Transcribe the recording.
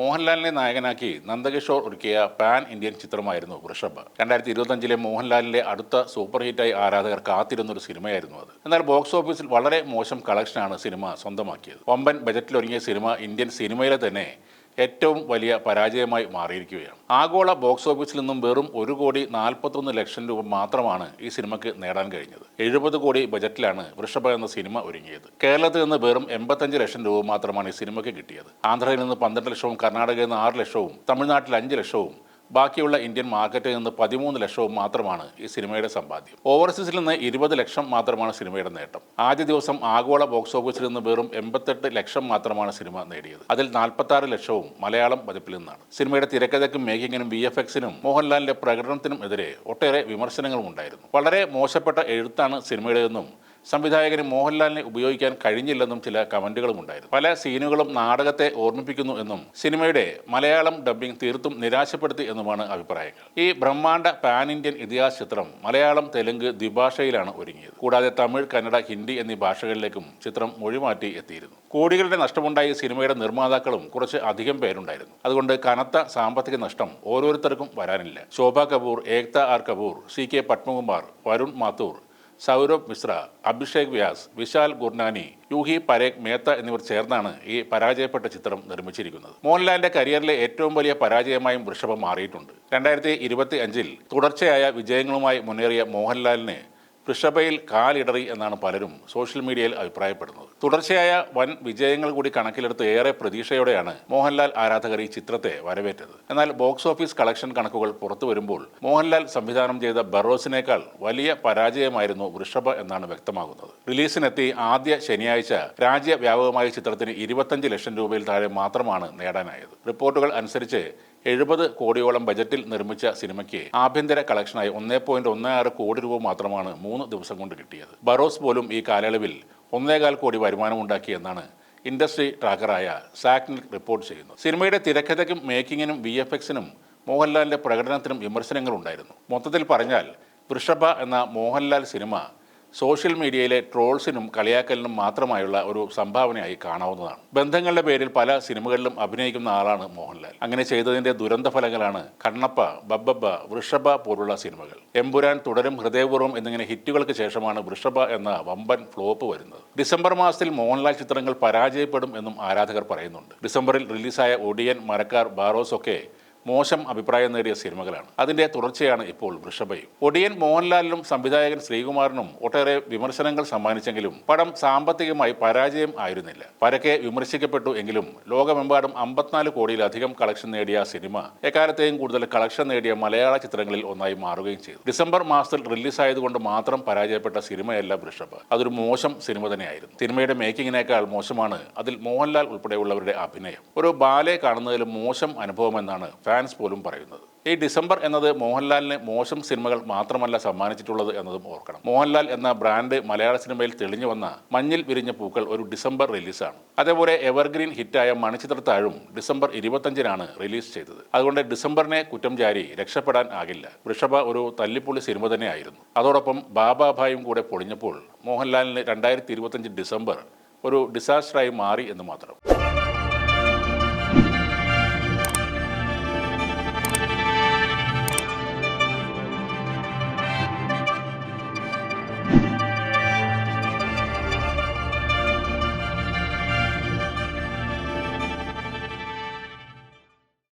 മോഹൻലാലിനെ നായകനാക്കി നന്ദകിഷോർ ഒരുക്കിയ പാൻ ഇന്ത്യൻ ചിത്രമായിരുന്നു വൃഷഭ്. രണ്ടായിരത്തി ഇരുപത്തഞ്ചിലെ മോഹൻലാലിന്റെ അടുത്ത സൂപ്പർ ഹിറ്റായി ആരാധകർ കാത്തിരുന്ന ഒരു സിനിമയായിരുന്നു അത്. എന്നാൽ ബോക്സ് ഓഫീസിൽ വളരെ മോശം കളക്ഷനാണ് സിനിമ സ്വന്തമാക്കിയത്. വമ്പൻ ബജറ്റിലൊരുങ്ങിയ സിനിമ ഇന്ത്യൻ സിനിമയിലെ തന്നെ ഏറ്റവും വലിയ പരാജയമായി മാറിയിരിക്കുകയാണ്. ആഗോള ബോക്സ് ഓഫീസിൽ നിന്നും വെറും ഒരു കോടി നാൽപ്പത്തൊന്ന് ലക്ഷം രൂപ മാത്രമാണ് ഈ സിനിമയ്ക്ക് നേടാൻ കഴിഞ്ഞത്. എഴുപത് കോടി ബജറ്റിലാണ് വൃഷഭ എന്ന സിനിമ ഒരുങ്ങിയത്. കേരളത്തിൽ നിന്ന് വെറും എൺപത്തഞ്ച് ലക്ഷം രൂപ മാത്രമാണ് ഈ സിനിമയ്ക്ക് കിട്ടിയത്. ആന്ധ്രയിൽ നിന്ന് പന്ത്രണ്ട് ലക്ഷവും കർണാടകയിൽ നിന്ന് ആറ് ലക്ഷവും തമിഴ്നാട്ടിൽ അഞ്ച് ലക്ഷവും ബാക്കിയുള്ള ഇന്ത്യൻ മാർക്കറ്റിൽ നിന്ന് പതിമൂന്ന് ലക്ഷവും മാത്രമാണ് ഈ സിനിമയുടെ സമ്പാദ്യം. ഓവർസീസിൽ നിന്ന് ഇരുപത് ലക്ഷം മാത്രമാണ് സിനിമയുടെ നേട്ടം. ആദ്യ ദിവസം ആഗോള ബോക്സ് ഓഫീസിൽ നിന്ന് വെറും എൺപത്തെട്ട് ലക്ഷം മാത്രമാണ് സിനിമ നേടിയത്. അതിൽ നാൽപ്പത്തി ലക്ഷവും മലയാളം പതിപ്പിൽ നിന്നാണ്. സിനിമയുടെ തിരക്കഥയ്ക്കും മേക്കിങ്ങിനും വി എഫ് എക്സിനും മോഹൻലാലിന്റെ പ്രകടനത്തിനും എതിരെ ഒട്ടേറെ വിമർശനങ്ങളും ഉണ്ടായിരുന്നു. വളരെ മോശപ്പെട്ട എഴുത്താണ് സിനിമയുടേതെന്നും സംവിധായകന് മോഹൻലാലിനെ ഉപയോഗിക്കാൻ കഴിഞ്ഞില്ലെന്നും ചില കമന്റുകളും ഉണ്ടായിരുന്നു. പല സീനുകളും നാടകത്തെ ഓർമ്മിപ്പിക്കുന്നു എന്നും സിനിമയുടെ മലയാളം ഡബ്ബിംഗ് തീർത്തും നിരാശപ്പെടുത്തി എന്നുമാണ് അഭിപ്രായങ്ങൾ. ഈ ബ്രഹ്മാണ്ഡ പാൻ ഇന്ത്യൻ ഇതിഹാസ ചിത്രം മലയാളം തെലുങ്ക് ദ്വിഭാഷയിലാണ് ഒരുങ്ങിയത്. കൂടാതെ തമിഴ് കന്നഡ ഹിന്ദി എന്നീ ഭാഷകളിലേക്കും ചിത്രം മൊഴിമാറ്റി എത്തിയിരുന്നു. കോടികളുടെ നഷ്ടമുണ്ടായ സിനിമയുടെ നിർമ്മാതാക്കളും കുറച്ച് അധികം പേരുണ്ടായിരുന്നു. അതുകൊണ്ട് കനത്ത സാമ്പത്തിക നഷ്ടം ഓരോരുത്തർക്കും വരാനില്ല. Shobha Kapoor Ekta R Kapoor C K Padmakumar Varun Mathur Saurabh Mishra Abhishek Vyas Vishal Gurnani Juhi Parekh Mehta എന്നിവർ ചേർന്നാണ് ഈ പരാജയപ്പെട്ട ചിത്രം നിർമ്മിച്ചിരിക്കുന്നത്. മോഹൻലാലിന്റെ കരിയറിലെ ഏറ്റവും വലിയ പരാജയമായും വൃഷഭം മാറിയിട്ടുണ്ട്. രണ്ടായിരത്തി ഇരുപത്തി അഞ്ചിൽ തുടർച്ചയായ വിജയങ്ങളുമായി മുന്നേറിയ മോഹൻലാലിന് വൃഷഭയിൽ കാലിടറി എന്നാണ് പലരും സോഷ്യൽ മീഡിയയിൽ അഭിപ്രായപ്പെടുന്നത്. തുടർച്ചയായ വൻ വിജയങ്ങൾ കൂടി കണക്കിലെടുത്ത് ഏറെ പ്രതീക്ഷയോടെയാണ് മോഹൻലാൽ ആരാധകർ ഈ ചിത്രത്തെ വരവേറ്റത്. എന്നാൽ ബോക്സ് ഓഫീസ് കളക്ഷൻ കണക്കുകൾ പുറത്തു വരുമ്പോൾ മോഹൻലാൽ സംവിധാനം ചെയ്ത ബറോസിനേക്കാൾ വലിയ പരാജയമായിരുന്നു വൃഷഭ എന്നാണ് വ്യക്തമാകുന്നത്. റിലീസിനെത്തി ആദ്യ ശനിയാഴ്ച രാജ്യവ്യാപകമായ ചിത്രത്തിന് ഇരുപത്തഞ്ച് ലക്ഷം രൂപയിൽ താഴെ മാത്രമാണ് നേടാനായത്. റിപ്പോർട്ടുകൾ അനുസരിച്ച് എഴുപത് കോടിയോളം ബജറ്റിൽ നിർമ്മിച്ച സിനിമയ്ക്ക് ആഭ്യന്തര കളക്ഷനായി ഒന്നേ പോയിന്റ് ഒന്ന് ആറ് കോടി രൂപ മാത്രമാണ് മൂന്ന് ദിവസം കൊണ്ട് കിട്ടിയത്. ബറോസ് പോലും ഈ കാലയളവിൽ ഒന്നേകാൽ കോടി വരുമാനമുണ്ടാക്കിയെന്നാണ് ഇൻഡസ്ട്രി ട്രാക്കറായ സാക്നിൽ റിപ്പോർട്ട് ചെയ്യുന്നു സിനിമയുടെ തിരക്കഥയ്ക്കും മേക്കിങ്ങിനും വി എഫ് എക്സിനും മോഹൻലാലിന്റെ പ്രകടനത്തിനും വിമർശനങ്ങളുണ്ടായിരുന്നു. മൊത്തത്തിൽ പറഞ്ഞാൽ വൃഷഭ എന്ന മോഹൻലാൽ സിനിമ സോഷ്യൽ മീഡിയയിലെ ട്രോൾസിനും കളിയാക്കലിനും മാത്രമായുള്ള ഒരു സംഭാവനയായി കാണാവുന്നതാണ്. ബന്ധങ്ങളുടെ പേരിൽ പല സിനിമകളിലും അഭിനയിക്കുന്ന ആളാണ് മോഹൻലാൽ. അങ്ങനെ ചെയ്തതിന്റെ ദുരന്ത ഫലങ്ങളാണ് കണ്ണപ്പ ബബ്ബബ്ബ വൃഷഭ പോലുള്ള സിനിമകൾ. എമ്പുരാൻ തുടരും ഹൃദയപൂർവം എന്നിങ്ങനെ ഹിറ്റുകൾക്ക് ശേഷമാണ് വൃഷഭ എന്ന വമ്പൻ ഫ്ലോപ്പ് വരുന്നത്. ഡിസംബർ മാസത്തിൽ മോഹൻലാൽ ചിത്രങ്ങൾ പരാജയപ്പെടും എന്നും ആരാധകർ പറയുന്നുണ്ട്. ഡിസംബറിൽ റിലീസായ ഒടിയൻ മരക്കാർ ബാറോസ് ഒക്കെ മോശം അഭിപ്രായം നേടിയ സിനിമകളാണ്. അതിന്റെ തുടർച്ചയാണ് ഇപ്പോൾ വൃഷഭയും. ഒടിയൻ മോഹൻലാലിനും സംവിധായകൻ ശ്രീകുമാറിനും ഒട്ടേറെ വിമർശനങ്ങൾ സമ്മാനിച്ചെങ്കിലും പടം സാമ്പത്തികമായി പരാജയം ആയിരുന്നില്ല. പരക്കെ വിമർശിക്കപ്പെട്ടു എങ്കിലും ലോകമെമ്പാടും അമ്പത്തിനാല് കോടിയിലധികം കളക്ഷൻ നേടിയ സിനിമ എക്കാലത്തെയും കൂടുതൽ കളക്ഷൻ നേടിയ മലയാള ചിത്രങ്ങളിൽ ഒന്നായി മാറുകയും ചെയ്തു. ഡിസംബർ മാസത്തിൽ റിലീസായതുകൊണ്ട് മാത്രം പരാജയപ്പെട്ട സിനിമയല്ല വൃഷഭ്. അതൊരു മോശം സിനിമ തന്നെയായിരുന്നു. സിനിമയുടെ മേക്കിങ്ങിനേക്കാൾ മോശമാണ് അതിൽ മോഹൻലാൽ ഉൾപ്പെടെയുള്ളവരുടെ അഭിനയം. ഒരു ബാലെ കാണുന്നതിലും മോശം അനുഭവമെന്നാണ് ഫാൻസ് പോലും പറയുന്നത്. ഈ ഡിസംബർ എന്നത് മോഹൻലാലിന് മോശം സിനിമകൾ മാത്രമല്ല സമ്മാനിച്ചിട്ടുള്ളത് എന്നതും ഓർക്കണം. മോഹൻലാൽ എന്ന ബ്രാൻഡ് മലയാള സിനിമയിൽ തെളിഞ്ഞു വന്ന മഞ്ഞിൽ വിരിഞ്ഞ പൂക്കൾ ഒരു ഡിസംബർ റിലീസാണ്. അതേപോലെ എവർഗ്രീൻ ഹിറ്റായ മണിച്ചിത്രത്താഴും ഡിസംബർ ഇരുപത്തഞ്ചിനാണ് റിലീസ് ചെയ്തത്. അതുകൊണ്ട് ഡിസംബറിനെ കുറ്റം ചാരി രക്ഷപ്പെടാൻ ആകില്ല. വൃഷഭ ഒരു തല്ലിപ്പൊളി സിനിമ തന്നെയായിരുന്നു. അതോടൊപ്പം ബാബാഭായും കൂടെ പൊളിഞ്ഞപ്പോൾ മോഹൻലാലിന് രണ്ടായിരത്തി ഡിസംബർ ഒരു ഡിസാസ്റ്ററായി മാറി എന്ന് മാത്രം.